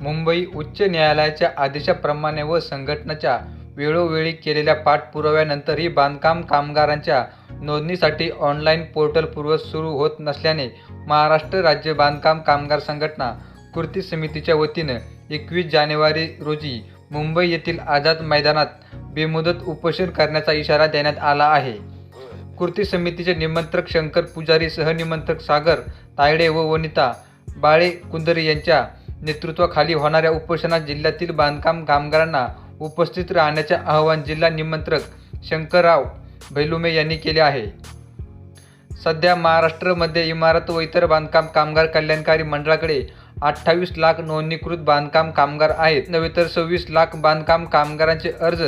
मुंबई उच्च न्यायालयाच्या आदेशाप्रमाणे व संघटनेच्या वेळोवेळी केलेल्या पाठपुराव्यानंतरही बांधकाम कामगारांच्या नोंदणीसाठी ऑनलाईन पोर्टल पूर्व सुरू होत नसल्याने महाराष्ट्र राज्य बांधकाम कामगार संघटना कृती समितीच्या वतीनं एकवीस जानेवारी रोजी मुंबई येथील आझाद मैदानात बेमुदत उपोषण करण्याचा इशारा देण्यात आला आहे. कृती समितीचे निमंत्रक शंकर पुजारी सहनिमंत्रक सागर तायडे व वनिता बाळे कुंदरे यांच्या नेतृत्वाखाली होणाऱ्या उपोषणात जिल्ह्यातील बांधकाम कामगारांना उपस्थित राहण्याचे आवाहन जिल्हा निमंत्रक शंकरराव भैलुमे यांनी केले आहे. सध्या महाराष्ट्रमध्ये इमारत व इतर बांधकाम कामगार कल्याणकारी मंडळाकडे अठ्ठावीस लाख नोंदणीकृत बांधकाम कामगार आहेत. नव्हे तर सव्वीस लाख बांधकाम कामगारांचे अर्ज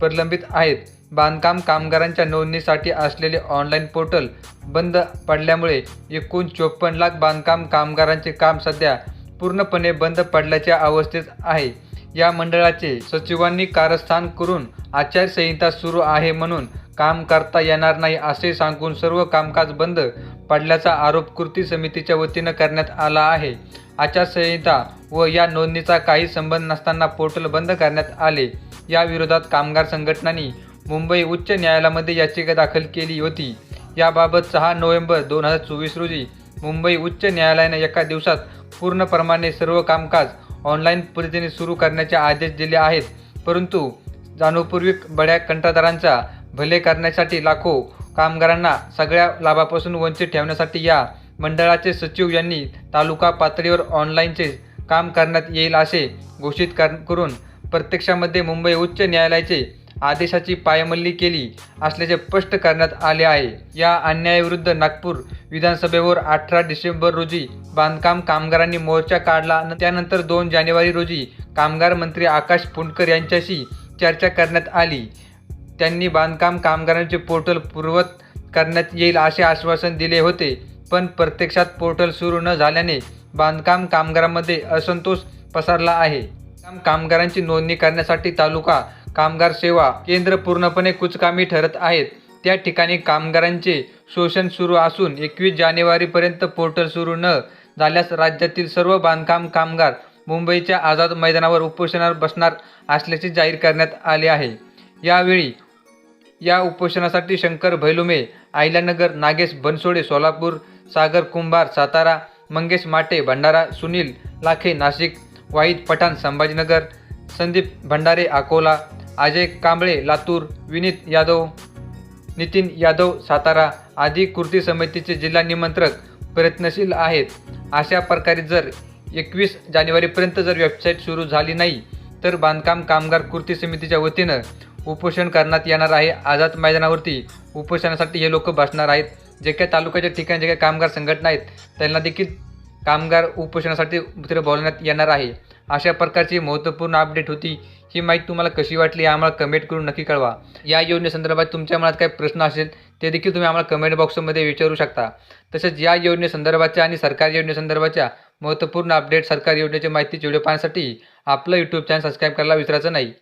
प्रलंबित आहेत. बांधकाम कामगारांच्या नोंदणीसाठी असलेले ऑनलाईन पोर्टल बंद पडल्यामुळे एकूण चोपन्न लाख बांधकाम कामगारांचे काम सध्या पूर्णपणे बंद पडल्याच्या अवस्थेत आहे. या मंडळाचे सचिवांनी कारस्थान करून आचारसंहिता सुरू आहे म्हणून काम करता येणार नाही असे सांगून सर्व कामकाज बंद पडल्याचा आरोप कृती समितीच्या वतीनं करण्यात आला आहे. आचारसंहिता व या नोंदणीचा काही संबंध नसताना पोर्टल बंद करण्यात आले. या विरोधात कामगार संघटनांनी मुंबई उच्च न्यायालयामध्ये याचिका दाखल केली होती. याबाबत सहा नोव्हेंबर दोन हजार चोवीस रोजी मुंबई उच्च न्यायालयाने एका दिवसात पूर्णप्रमाणे सर्व कामकाज ऑनलाईन पद्धतीने सुरू करण्याचे आदेश दिले आहेत. परंतु जाणूपूर्वी बड्या कंत्राटदारांचा भले करण्यासाठी लाखो कामगारांना सगळ्या लाभापासून वंचित ठेवण्यासाठी या मंडळाचे सचिव यांनी तालुका पातळीवर ऑनलाईनचे काम करण्यात येईल असे घोषित कर करून प्रत्यक्षामध्ये मुंबई उच्च न्यायालयाचे आदेशाची पायमल्ली केली असल्याचे स्पष्ट करण्यात आले आहे. या अन्यायाविरुद्ध नागपूर विधानसभेवर अठरा डिसेंबर रोजी बांधकाम कामगारांनी मोर्चा काढला. त्यानंतर दोन जानेवारी रोजी कामगार मंत्री आकाश पुंडकर यांच्याशी चर्चा करण्यात आली. त्यांनी बांधकाम कामगारांचे पोर्टल पूर्वत करण्यात येईल असे आश्वासन दिले होते. पण प्रत्यक्षात पोर्टल सुरू न झाल्याने बांधकाम कामगारांमध्ये असंतोष पसरला आहे. कामगारांची नोंदणी करण्यासाठी तालुका कामगार सेवा केंद्र पूर्णपणे कुचकामी ठरत आहेत. त्या ठिकाणी कामगारांचे शोषण सुरू असून एकवीस जानेवारीपर्यंत पोर्टल सुरू न झाल्यास राज्यातील सर्व बांधकाम कामगार मुंबईच्या आझाद मैदानावर उपोषणावर बसणार असल्याचे जाहीर करण्यात आले आहे. यावेळी या उपोषणासाठी शंकर भैलुमे आयल्यानगर नागेश बनसोडे सोलापूर सागर कुंभार सातारा मंगेश माटे भंडारा सुनील लाखे नाशिक वाईद पठाण संभाजीनगर संदीप भंडारे अकोला अजय कांबळे लातूर विनीत यादव नितीन यादव सातारा आदी कृती समितीचे जिल्हा निमंत्रक प्रयत्नशील आहेत. अशा प्रकारे जर एकवीस जानेवारीपर्यंत जर वेबसाईट सुरू झाली नाही तर बांधकाम कामगार कृती समितीच्या वतीनं उपोषण करण्यात येणार आहे. आझाद मैदानावरती उपोषणासाठी हे लोक बसणार आहेत. जे काही तालुक्याच्या ठिकाणी जे काही कामगार संघटना आहेत त्यांना देखील कामगार उपोषणासाठी तिथे बोलवण्यात येणार आहे. अशा प्रकारची महत्त्वपूर्ण अपडेट होती. ही माहिती तुम्हाला कशी वाटली आम्हाला कमेंट करून नक्की कळवा. या योजनेसंदर्भात तुमच्या मनात काही प्रश्न असेल ते देखील तुम्ही आम्हाला कमेंट बॉक्समध्ये विचारू शकता. तसेच या योजनेसंदर्भाच्या आणि सरकारी योजनेसंदर्भाच्या महत्त्वपूर्ण अपडेट सरकारी योजनेची माहिती व्हिडिओ पाहण्यासाठी आपलं यूट्यूब चॅनल सबस्क्राईब करायला विसरायचं नाही.